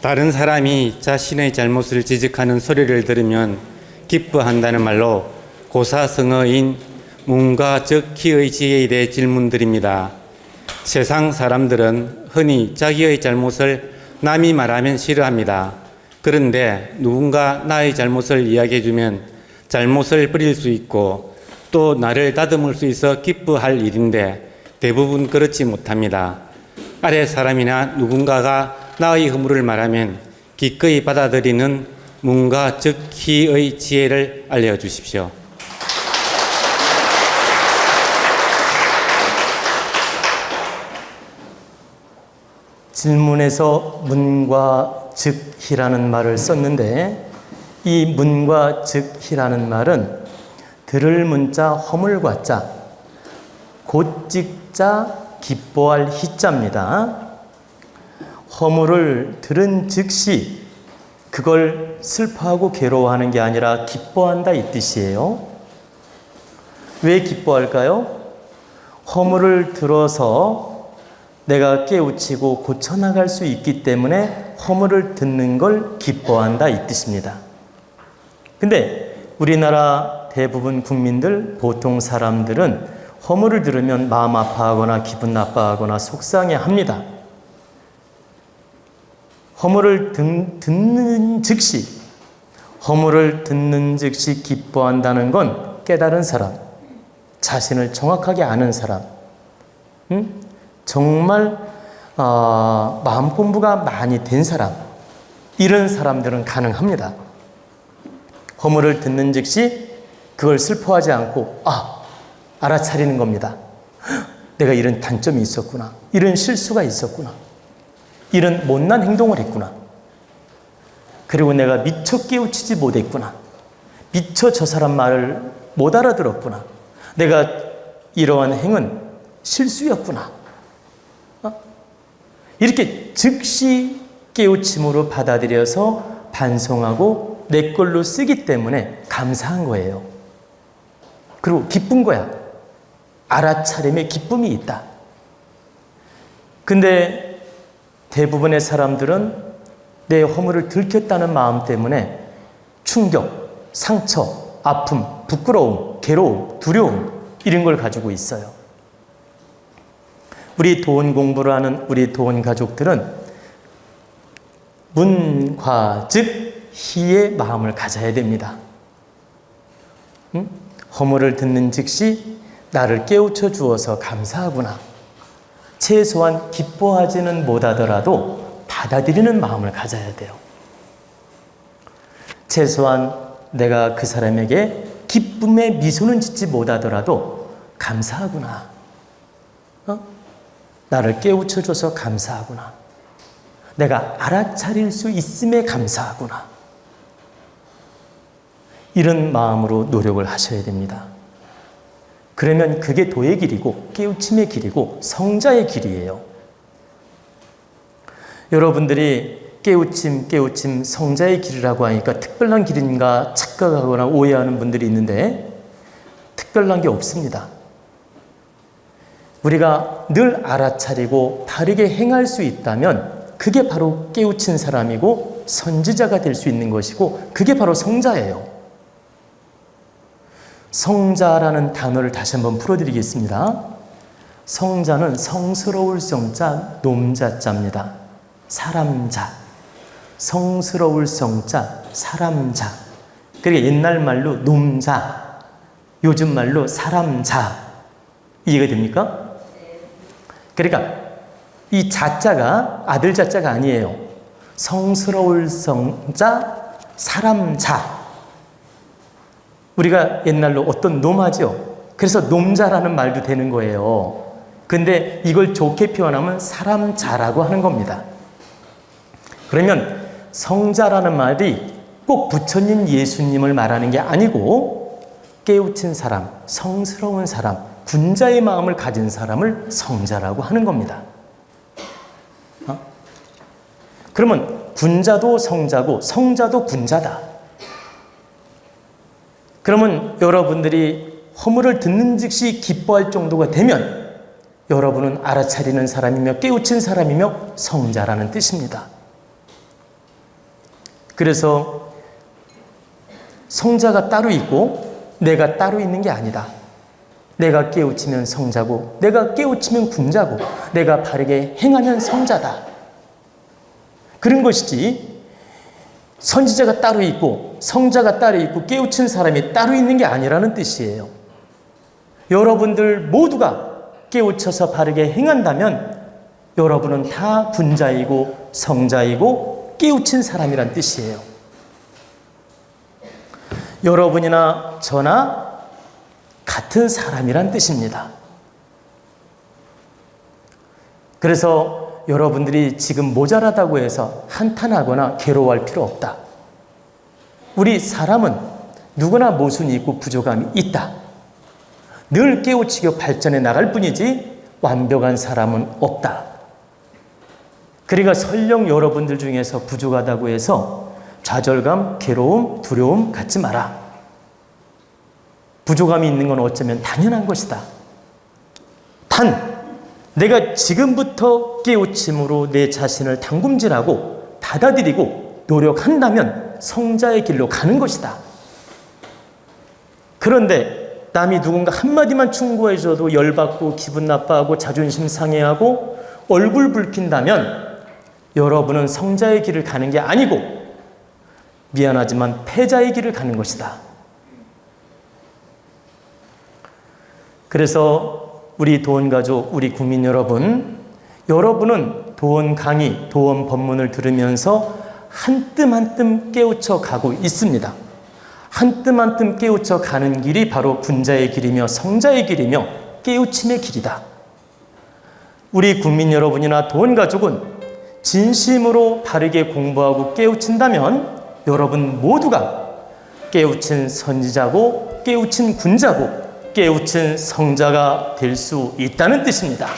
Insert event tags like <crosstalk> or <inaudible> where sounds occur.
다른 사람이 자신의 잘못을 지적하는 소리를 들으면 기뻐한다는 말로 고사성어인 문과 적희의 지혜에 대해 질문드립니다. 세상 사람들은 흔히 자기의 잘못을 남이 말하면 싫어합니다. 그런데 누군가 나의 잘못을 이야기해주면 잘못을 버릴 수 있고 또 나를 다듬을 수 있어 기뻐할 일인데 대부분 그렇지 못합니다. 아래 사람이나 누군가가 나의 허물을 말하면 기꺼이 받아들이는 문과 적희의 지혜를 알려주십시오. 질문에서 문과 즉희라는 말을 썼는데 이 문과 즉희라는 말은 들을 문자 허물과 자, 곧직자 기뻐할 희자입니다. 허물을 들은 즉시 그걸 슬퍼하고 괴로워하는 게 아니라 기뻐한다 이 뜻이에요. 왜 기뻐할까요? 허물을 들어서 내가 깨우치고 고쳐나갈 수 있기 때문에 허물을 듣는 걸 기뻐한다 이 뜻입니다. 근데 우리나라 대부분 국민들, 보통 사람들은 허물을 들으면 마음 아파하거나 기분 나빠하거나 속상해 합니다. 허물을 듣, 듣는 즉시, 허물을 듣는 즉시 기뻐한다는 건 깨달은 사람, 자신을 정확하게 아는 사람, 음? 정말 어, 마음 공부가 많이 된 사람, 이런 사람들은 가능합니다. 허물을 듣는 즉시 그걸 슬퍼하지 않고 아 알아차리는 겁니다. <gasps> 내가 이런 단점이 있었구나. 이런 실수가 있었구나. 이런 못난 행동을 했구나. 그리고 내가 미처 깨우치지 못했구나. 미처 저 사람 말을 못 알아들었구나. 내가 이러한 행은 실수였구나. 어? 이렇게 즉시 깨우침으로 받아들여서 반성하고 내 걸로 쓰기 때문에 감사한 거예요. 그리고 기쁜 거야. 알아차림에 기쁨이 있다. 근데 대부분의 사람들은 내 허물을 들켰다는 마음 때문에 충격, 상처, 아픔, 부끄러움, 괴로움, 두려움 이런 걸 가지고 있어요. 우리 도원 공부를 하는 우리 도원 가족들은 문과 즉 희의 마음을 가져야 됩니다. 응? 허물을 듣는 즉시 나를 깨우쳐 주어서 감사하구나. 최소한 기뻐하지는 못하더라도 받아들이는 마음을 가져야 돼요. 최소한 내가 그 사람에게 기쁨의 미소는 짓지 못하더라도 감사하구나. 어? 나를 깨우쳐 줘서 감사하구나. 내가 알아차릴 수 있음에 감사하구나. 이런 마음으로 노력을 하셔야 됩니다. 그러면 그게 도의 길이고 깨우침의 길이고 성자의 길이에요. 여러분들이 깨우침, 깨우침, 성자의 길이라고 하니까 특별한 길인가 착각하거나 오해하는 분들이 있는데 특별한 게 없습니다. 우리가 늘 알아차리고 바르게 행할 수 있다면 그게 바로 깨우친 사람이고 선지자가 될 수 있는 것이고 그게 바로 성자예요. 성자라는 단어를 다시 한번 풀어드리겠습니다. 성자는 성스러울 성자, 놈자자입니다. 사람자. 성스러울 성자, 사람자. 그러니까 옛날 말로 놈자, 요즘 말로 사람자. 이해가 됩니까? 그러니까 이 자자가 아들 자자가 아니에요. 성스러울 성자, 사람자. 우리가 옛날로 어떤 놈하죠. 그래서 놈자라는 말도 되는 거예요. 근데 이걸 좋게 표현하면 사람 자라고 하는 겁니다. 그러면 성자라는 말이 꼭 부처님 예수님을 말하는 게 아니고 깨우친 사람, 성스러운 사람, 군자의 마음을 가진 사람을 성자라고 하는 겁니다. 어? 그러면 군자도 성자고 성자도 군자다. 그러면 여러분들이 허물을 듣는 즉시 기뻐할 정도가 되면 여러분은 알아차리는 사람이며 깨우친 사람이며 성자라는 뜻입니다. 그래서 성자가 따로 있고 내가 따로 있는 게 아니다. 내가 깨우치면 성자고, 내가 깨우치면 군자고, 내가 바르게 행하면 성자다. 그런 것이지, 선지자가 따로 있고, 성자가 따로 있고, 깨우친 사람이 따로 있는 게 아니라는 뜻이에요. 여러분들 모두가 깨우쳐서 바르게 행한다면, 여러분은 다 군자이고, 성자이고, 깨우친 사람이란 뜻이에요. 여러분이나 저나 같은 사람이란 뜻입니다. 그래서 여러분들이 지금 모자라다고 해서 한탄하거나 괴로워할 필요 없다. 우리 사람은 누구나 모순이 있고 부족함이 있다. 늘 깨우치고 발전해 나갈 뿐이지 완벽한 사람은 없다. 그러니까 설령 여러분들 중에서 부족하다고 해서 좌절감, 괴로움, 두려움 갖지 마라. 부족함이 있는 건 어쩌면 당연한 것이다. 단, 내가 지금부터 깨우침으로 내 자신을 당금질하고 받아들이고 노력한다면 성자의 길로 가는 것이다. 그런데 남이 누군가 한마디만 충고해줘도 열받고 기분 나빠하고 자존심 상해하고 얼굴 붉힌다면 여러분은 성자의 길을 가는 게 아니고 미안하지만 패자의 길을 가는 것이다. 그래서 우리 도원 가족, 우리 국민 여러분, 여러분은 도원 강의, 도원 법문을 들으면서 한 뜸 한 뜸 깨우쳐 가고 있습니다. 한 뜸 한 뜸 깨우쳐 가는 길이 바로 군자의 길이며 성자의 길이며 깨우침의 길이다. 우리 국민 여러분이나 돈 가족은 진심으로 바르게 공부하고 깨우친다면 여러분 모두가 깨우친 선지자고 깨우친 군자고 깨우친 성자가 될 수 있다는 뜻입니다.